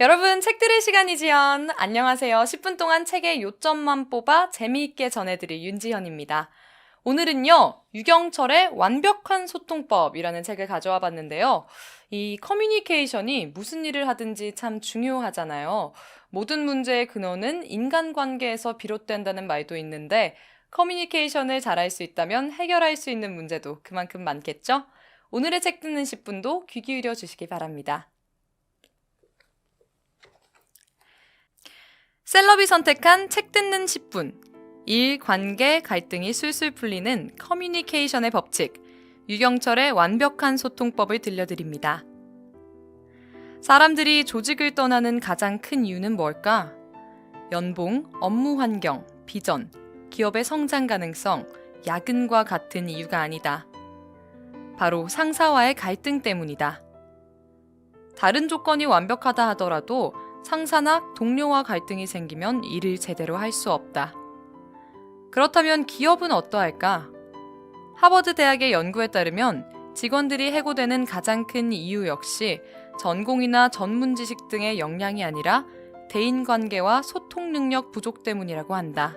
여러분, 책 들을 시간이지요. 안녕하세요. 10분 동안 책의 요점만 뽑아 재미있게 전해드릴 윤지현입니다. 오늘은요, 유경철의 완벽한 소통법이라는 책을 가져와 봤는데요. 이 커뮤니케이션이 무슨 일을 하든지 참 중요하잖아요. 모든 문제의 근원은 인간관계에서 비롯된다는 말도 있는데, 커뮤니케이션을 잘할 수 있다면 해결할 수 있는 문제도 그만큼 많겠죠? 오늘의 책 듣는 10분도 귀 기울여 주시기 바랍니다. 셀럽이 선택한 책 듣는 10분. 일, 관계, 갈등이 술술 풀리는 커뮤니케이션의 법칙. 유경철의 완벽한 소통법을 들려드립니다. 사람들이 조직을 떠나는 가장 큰 이유는 뭘까? 연봉, 업무 환경, 비전, 기업의 성장 가능성, 야근과 같은 이유가 아니다. 바로 상사와의 갈등 때문이다. 다른 조건이 완벽하다 하더라도 상사나 동료와 갈등이 생기면 일을 제대로 할 수 없다. 그렇다면 기업은 어떠할까? 하버드 대학의 연구에 따르면 직원들이 해고되는 가장 큰 이유 역시 전공이나 전문 지식 등의 역량이 아니라 대인 관계와 소통 능력 부족 때문이라고 한다.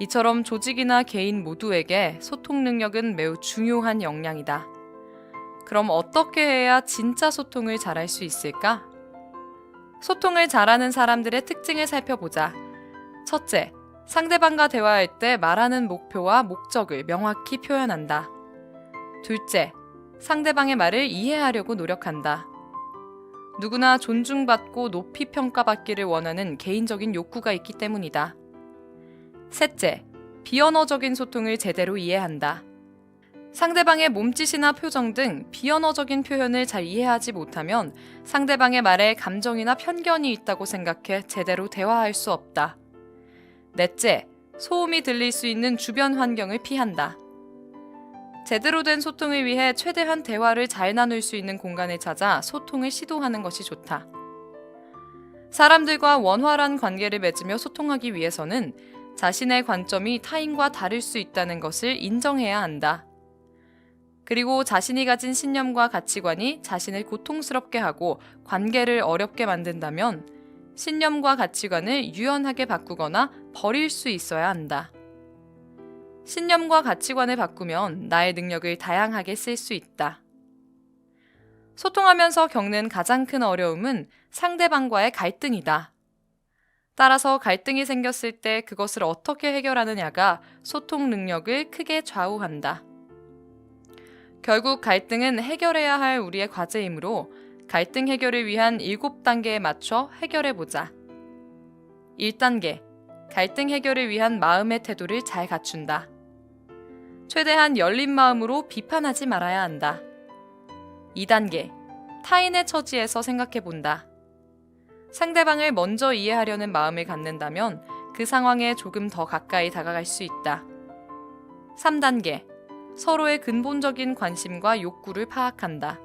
이처럼 조직이나 개인 모두에게 소통 능력은 매우 중요한 역량이다. 그럼 어떻게 해야 진짜 소통을 잘할 수 있을까? 소통을 잘하는 사람들의 특징을 살펴보자. 첫째, 상대방과 대화할 때 말하는 목표와 목적을 명확히 표현한다. 둘째, 상대방의 말을 이해하려고 노력한다. 누구나 존중받고 높이 평가받기를 원하는 개인적인 욕구가 있기 때문이다. 셋째, 비언어적인 소통을 제대로 이해한다. 상대방의 몸짓이나 표정 등 비언어적인 표현을 잘 이해하지 못하면 상대방의 말에 감정이나 편견이 있다고 생각해 제대로 대화할 수 없다. 넷째, 소음이 들릴 수 있는 주변 환경을 피한다. 제대로 된 소통을 위해 최대한 대화를 잘 나눌 수 있는 공간을 찾아 소통을 시도하는 것이 좋다. 사람들과 원활한 관계를 맺으며 소통하기 위해서는 자신의 관점이 타인과 다를 수 있다는 것을 인정해야 한다. 그리고 자신이 가진 신념과 가치관이 자신을 고통스럽게 하고 관계를 어렵게 만든다면 신념과 가치관을 유연하게 바꾸거나 버릴 수 있어야 한다. 신념과 가치관을 바꾸면 나의 능력을 다양하게 쓸 수 있다. 소통하면서 겪는 가장 큰 어려움은 상대방과의 갈등이다. 따라서 갈등이 생겼을 때 그것을 어떻게 해결하느냐가 소통 능력을 크게 좌우한다. 결국 갈등은 해결해야 할 우리의 과제이므로 갈등 해결을 위한 7단계에 맞춰 해결해 보자. 1단계. 갈등 해결을 위한 마음의 태도를 잘 갖춘다. 최대한 열린 마음으로 비판하지 말아야 한다. 2단계. 타인의 처지에서 생각해 본다. 상대방을 먼저 이해하려는 마음을 갖는다면 그 상황에 조금 더 가까이 다가갈 수 있다. 3단계. 서로의 근본적인 관심과 욕구를 파악한다.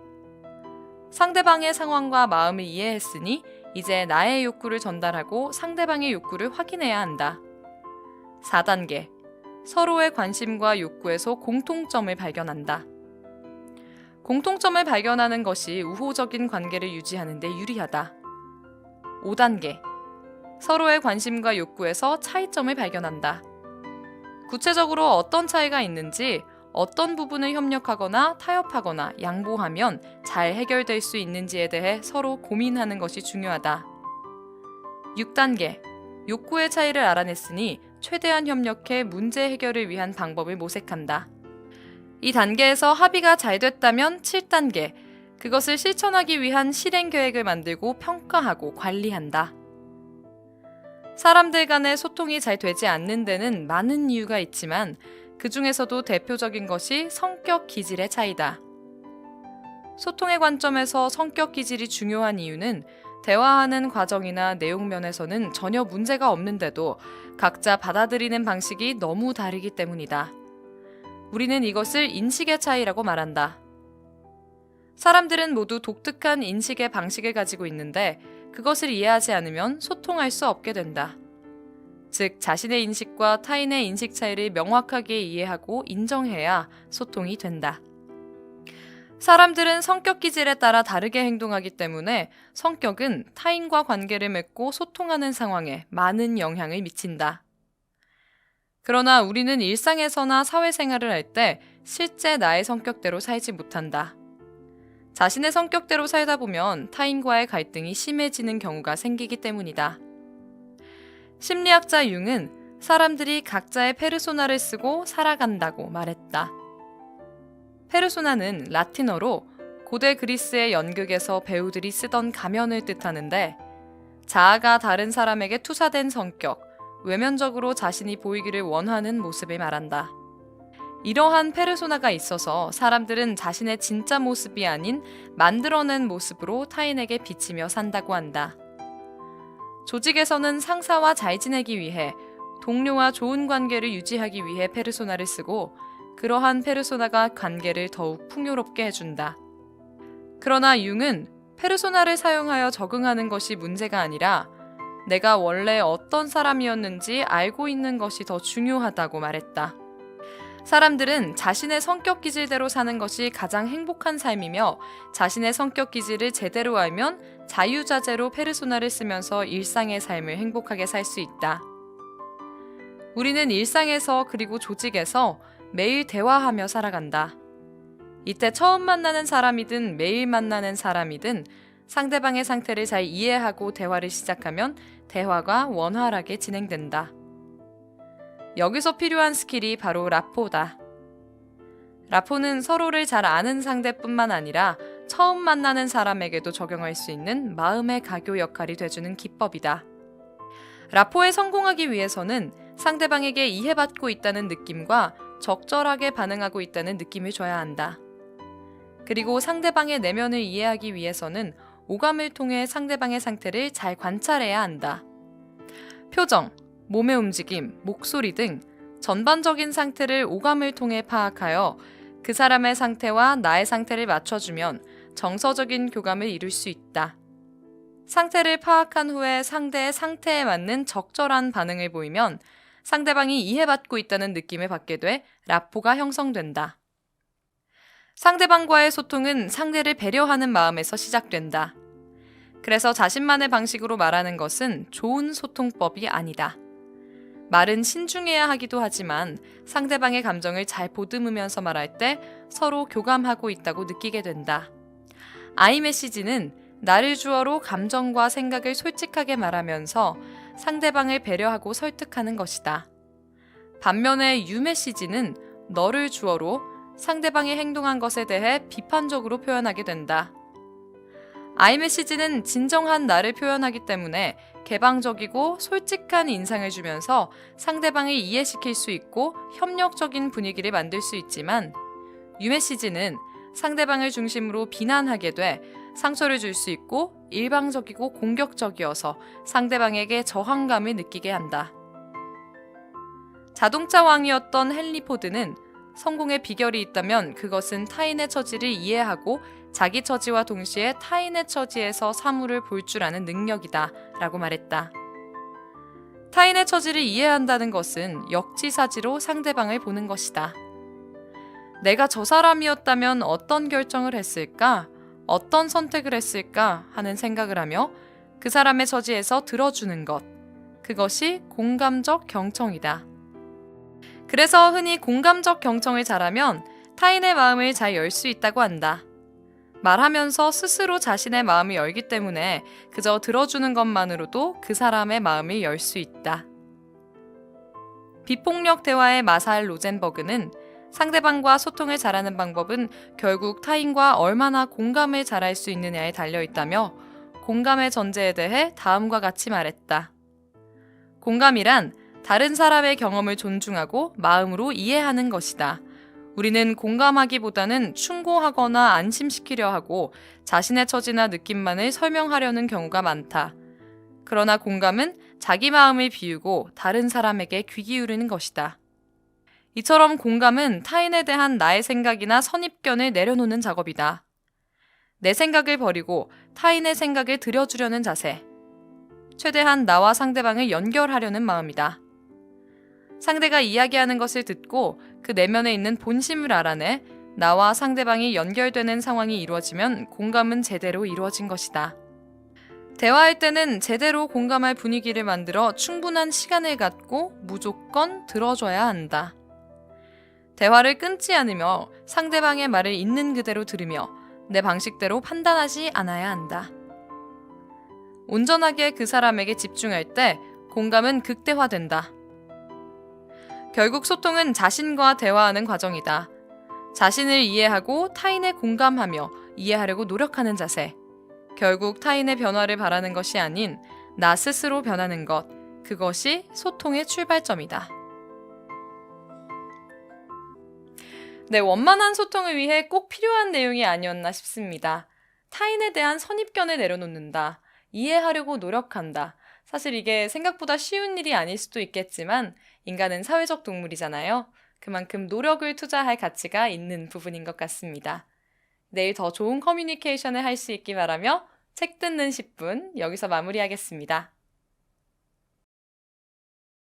상대방의 상황과 마음을 이해했으니 이제 나의 욕구를 전달하고 상대방의 욕구를 확인해야 한다. 4단계. 서로의 관심과 욕구에서 공통점을 발견한다. 공통점을 발견하는 것이 우호적인 관계를 유지하는 데 유리하다. 5단계. 서로의 관심과 욕구에서 차이점을 발견한다. 구체적으로 어떤 차이가 있는지 어떤 부분을 협력하거나 타협하거나 양보하면 잘 해결될 수 있는지에 대해 서로 고민하는 것이 중요하다. 6단계. 욕구의 차이를 알아냈으니 최대한 협력해 문제 해결을 위한 방법을 모색한다. 이 단계에서 합의가 잘 됐다면 7단계. 그것을 실천하기 위한 실행 계획을 만들고 평가하고 관리한다. 사람들 간의 소통이 잘 되지 않는 데는 많은 이유가 있지만 그 중에서도 대표적인 것이 성격 기질의 차이다. 소통의 관점에서 성격 기질이 중요한 이유는 대화하는 과정이나 내용 면에서는 전혀 문제가 없는데도 각자 받아들이는 방식이 너무 다르기 때문이다. 우리는 이것을 인식의 차이라고 말한다. 사람들은 모두 독특한 인식의 방식을 가지고 있는데 그것을 이해하지 않으면 소통할 수 없게 된다. 즉, 자신의 인식과 타인의 인식 차이를 명확하게 이해하고 인정해야 소통이 된다. 사람들은 성격 기질에 따라 다르게 행동하기 때문에 성격은 타인과 관계를 맺고 소통하는 상황에 많은 영향을 미친다. 그러나 우리는 일상에서나 사회생활을 할 때 실제 나의 성격대로 살지 못한다. 자신의 성격대로 살다 보면 타인과의 갈등이 심해지는 경우가 생기기 때문이다. 심리학자 융은 사람들이 각자의 페르소나를 쓰고 살아간다고 말했다. 페르소나는 라틴어로 고대 그리스의 연극에서 배우들이 쓰던 가면을 뜻하는데 자아가 다른 사람에게 투사된 성격, 외면적으로 자신이 보이기를 원하는 모습을 말한다. 이러한 페르소나가 있어서 사람들은 자신의 진짜 모습이 아닌 만들어낸 모습으로 타인에게 비치며 산다고 한다. 조직에서는 상사와 잘 지내기 위해 동료와 좋은 관계를 유지하기 위해 페르소나를 쓰고 그러한 페르소나가 관계를 더욱 풍요롭게 해준다. 그러나 융은 페르소나를 사용하여 적응하는 것이 문제가 아니라 내가 원래 어떤 사람이었는지 알고 있는 것이 더 중요하다고 말했다. 사람들은 자신의 성격 기질대로 사는 것이 가장 행복한 삶이며 자신의 성격 기질을 제대로 알면 자유자재로 페르소나를 쓰면서 일상의 삶을 행복하게 살 수 있다. 우리는 일상에서 그리고 조직에서 매일 대화하며 살아간다. 이때 처음 만나는 사람이든 매일 만나는 사람이든 상대방의 상태를 잘 이해하고 대화를 시작하면 대화가 원활하게 진행된다. 여기서 필요한 스킬이 바로 라포다. 라포는 서로를 잘 아는 상대뿐만 아니라 처음 만나는 사람에게도 적용할 수 있는 마음의 가교 역할이 돼주는 기법이다. 라포에 성공하기 위해서는 상대방에게 이해받고 있다는 느낌과 적절하게 반응하고 있다는 느낌을 줘야 한다. 그리고 상대방의 내면을 이해하기 위해서는 오감을 통해 상대방의 상태를 잘 관찰해야 한다. 표정, 몸의 움직임, 목소리 등 전반적인 상태를 오감을 통해 파악하여 그 사람의 상태와 나의 상태를 맞춰주면 정서적인 교감을 이룰 수 있다. 상태를 파악한 후에 상대의 상태에 맞는 적절한 반응을 보이면 상대방이 이해받고 있다는 느낌을 받게 돼 라포가 형성된다. 상대방과의 소통은 상대를 배려하는 마음에서 시작된다. 그래서 자신만의 방식으로 말하는 것은 좋은 소통법이 아니다. 말은 신중해야 하기도 하지만 상대방의 감정을 잘 보듬으면서 말할 때 서로 교감하고 있다고 느끼게 된다. 아이 메시지는 나를 주어로 감정과 생각을 솔직하게 말하면서 상대방을 배려하고 설득하는 것이다. 반면에 유 메시지는 너를 주어로 상대방이 행동한 것에 대해 비판적으로 표현하게 된다. 아이메시지는 진정한 나를 표현하기 때문에 개방적이고 솔직한 인상을 주면서 상대방을 이해시킬 수 있고 협력적인 분위기를 만들 수 있지만 유메시지는 상대방을 중심으로 비난하게 돼 상처를 줄 수 있고 일방적이고 공격적이어서 상대방에게 저항감을 느끼게 한다. 자동차 왕이었던 헨리 포드는 성공의 비결이 있다면 그것은 타인의 처지를 이해하고 자기 처지와 동시에 타인의 처지에서 사물을 볼 줄 아는 능력이다 라고 말했다. 타인의 처지를 이해한다는 것은 역지사지로 상대방을 보는 것이다. 내가 저 사람이었다면 어떤 결정을 했을까? 어떤 선택을 했을까? 하는 생각을 하며 그 사람의 처지에서 들어주는 것. 그것이 공감적 경청이다. 그래서 흔히 공감적 경청을 잘하면 타인의 마음을 잘 열 수 있다고 한다. 말하면서 스스로 자신의 마음을 열기 때문에 그저 들어주는 것만으로도 그 사람의 마음을 열수 있다. 비폭력 대화의 마살 로젠버그는 상대방과 소통을 잘하는 방법은 결국 타인과 얼마나 공감을 잘할 수 있느냐에 달려 있다며 공감의 전제에 대해 다음과 같이 말했다. 공감이란 다른 사람의 경험을 존중하고 마음으로 이해하는 것이다. 우리는 공감하기보다는 충고하거나 안심시키려 하고 자신의 처지나 느낌만을 설명하려는 경우가 많다. 그러나 공감은 자기 마음을 비우고 다른 사람에게 귀 기울이는 것이다. 이처럼 공감은 타인에 대한 나의 생각이나 선입견을 내려놓는 작업이다. 내 생각을 버리고 타인의 생각을 들여주려는 자세. 최대한 나와 상대방을 연결하려는 마음이다. 상대가 이야기하는 것을 듣고 그 내면에 있는 본심을 알아내 나와 상대방이 연결되는 상황이 이루어지면 공감은 제대로 이루어진 것이다. 대화할 때는 제대로 공감할 분위기를 만들어 충분한 시간을 갖고 무조건 들어줘야 한다. 대화를 끊지 않으며 상대방의 말을 있는 그대로 들으며 내 방식대로 판단하지 않아야 한다. 온전하게 그 사람에게 집중할 때 공감은 극대화된다. 결국 소통은 자신과 대화하는 과정이다. 자신을 이해하고 타인에 공감하며 이해하려고 노력하는 자세. 결국 타인의 변화를 바라는 것이 아닌 나 스스로 변하는 것. 그것이 소통의 출발점이다. 네, 원만한 소통을 위해 꼭 필요한 내용이 아니었나 싶습니다. 타인에 대한 선입견을 내려놓는다. 이해하려고 노력한다. 사실 이게 생각보다 쉬운 일이 아닐 수도 있겠지만 인간은 사회적 동물이잖아요. 그만큼 노력을 투자할 가치가 있는 부분인 것 같습니다. 내일 더 좋은 커뮤니케이션을 할 수 있기 바라며 책 듣는 10분 여기서 마무리하겠습니다.